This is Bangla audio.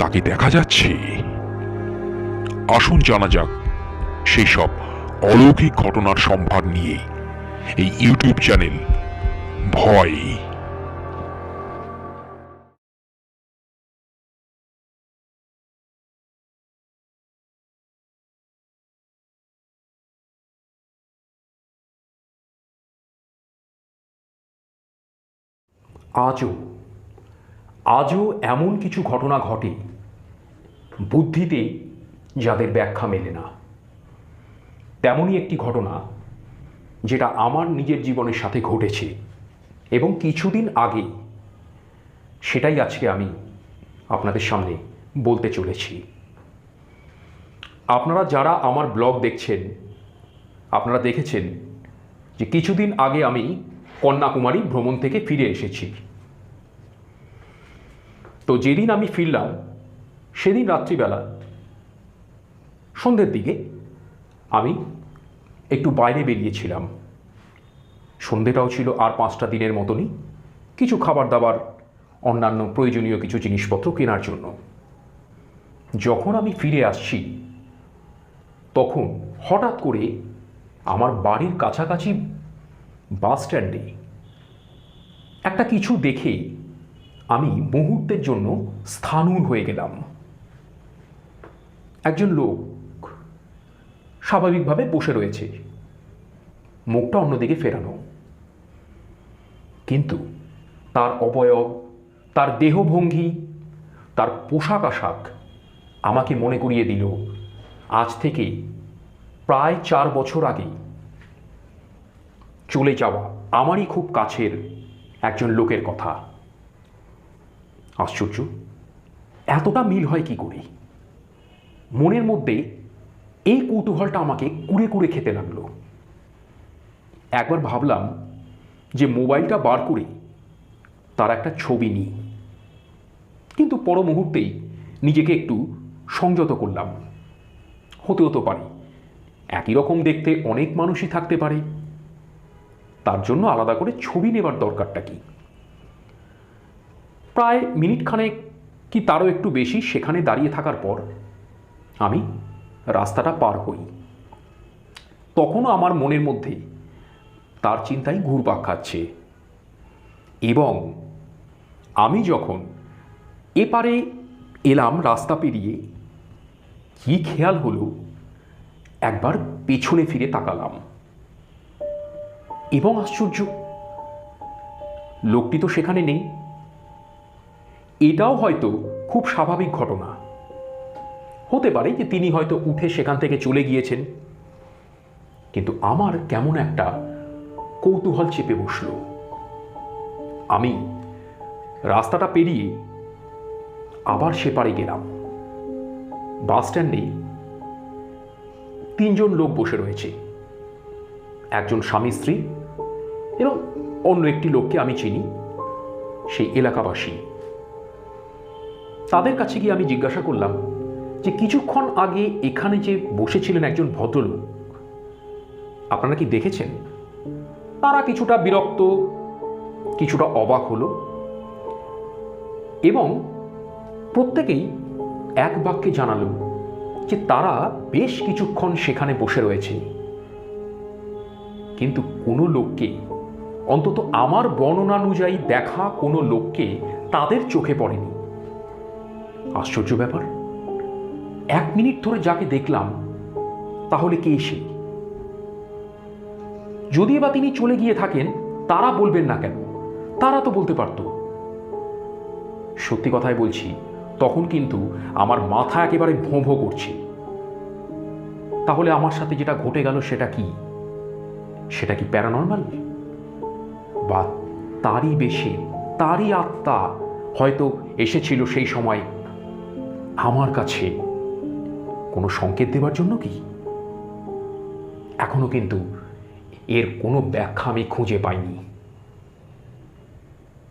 তাকে দেখা যাচ্ছে। আসুন জানা যাক সেই সব অলৌকিক ঘটনার সম্ভার নিয়ে এই ইউটিউব চ্যানেল ভয়। আজও আজও এমন কিছু ঘটনা ঘটে, বুদ্ধিতে যাদের ব্যাখ্যা মেলে না। তেমনই একটি ঘটনা যেটা আমার নিজের জীবনের সাথে ঘটেছে এবং কিছুদিন আগে সেটাই আজকে আমি আপনাদের সামনে বলতে চলেছি। আপনারা যারা আমার ব্লগ দেখছেন, আপনারা দেখেছেন যে কিছুদিন আগে আমি কন্যাকুমারী ভ্রমণ থেকে ফিরে এসেছি। তো যেদিন আমি ফিরলাম, সেদিন রাত্রিবেলা, সন্ধ্যের দিকে আমি একটু বাইরে বেরিয়েছিলাম। সন্ধেটাও ছিল আর পাঁচটা দিনের মতনই, কিছু খাবার দাবার অন্যান্য প্রয়োজনীয় কিছু জিনিসপত্র কেনার জন্য। যখন আমি ফিরে আসছি, তখন হঠাৎ করে আমার বাড়ির কাছাকাছি বাস স্ট্যান্ডে একটা কিছু দেখে আমি মুহূর্তের জন্য স্থানুর হয়ে গেলাম। একজন লোক স্বাভাবিকভাবে বসে রয়েছে। মুখটা অন্যদিকে ফেরানো। কিন্তু তার অবয়ব, তার দেহভঙ্গি, তার পোশাক আশাক আমাকে মনে করিয়ে দিল। আজ থেকে প্রায় চার বছর আগে চলে যাওয়া আমারই খুব কাছের একজন লোকের কথা। আশ্চর্য। এতটা মিল হয় কি করে? মনের মধ্যে এই কৌতূহলটা আমাকে কুড়ে কুড়ে খেতে লাগল। একবার ভাবলাম যে মোবাইলটা বার করে তার একটা ছবি নিই। কিন্তু পর মুহূর্তেই নিজেকে একটু সংযত করলাম। হতে হতে পারে। একই রকম দেখতে অনেক মানুষই থাকতে পারে। তার জন্য আলাদা করে ছবি নেবার দরকারটা কি? প্রায় মিনিট খানেক কি তারও একটু বেশি সেখানে দাঁড়িয়ে থাকার পর আমি রাস্তাটা পার হই। তখনও আমার মনের মধ্যে তার চিন্তাই ঘুরপাক খাচ্ছে। এবং আমি যখন এপারে এলাম রাস্তা পেরিয়ে, কি খেয়াল হলো? একবার পেছনে ফিরে তাকালাম। এবং আশ্চর্য, লোকটি তো সেখানে নেই। এটাও হয়তো খুব স্বাভাবিক ঘটনা। হতে পারে যে তিনি হয়তো উঠে সেখান থেকে চলে গিয়েছেন। কিন্তু আমার কেমন একটা কৌতূহল চেপে বসল। আমি রাস্তাটা পেরিয়ে আবার সেপারে গেলাম। বাস স্ট্যান্ডে তিনজন লোক বসে রয়েছে। একজন স্বামী স্ত্রী এবং অন্য একটি লোককে আমি চিনি। সেই এলাকাবাসী। তাদের কাছে গিয়ে আমি জিজ্ঞাসা করলাম যে কিছুক্ষণ আগে এখানে যে বসেছিলেন একজন ভদ্রলোক, আপনারা কি দেখেছেন? তারা কিছুটা বিরক্ত, কিছুটা অবাক হলো এবং প্রত্যেকেই এক বাক্যে জানালো যে তারা বেশ কিছুক্ষণ সেখানে বসে রয়েছে। কিন্তু কোনো লোককে, অন্তত আমার বর্ণনা অনুযায়ী দেখা কোনো লোককে তাদের চোখে পড়েনি। আশ্চর্য ব্যাপার। এক মিনিট ধরে যাকে দেখলাম, তাহলে কে সে? যদি বা তিনি চলে গিয়ে থাকেন, তারা বলবেন না কেন? তারা তো বলতে পারত। সত্যি কথাই বলছি, তখন কিন্তু আমার মাথা একেবারে ভোঁ ভোঁ করছে। তাহলে আমার সাথে যেটা ঘটে গেল সেটা কি? সেটা কি প্যারানর্মাল? বা তারই বেশি, তারই আত্মা হয়তো এসেছিল সেই সময় আমার কাছে কোনো সংকেত দেবার জন্য কি? এখনও কিন্তু এর কোনো ব্যাখ্যা আমি খুঁজে পাইনি।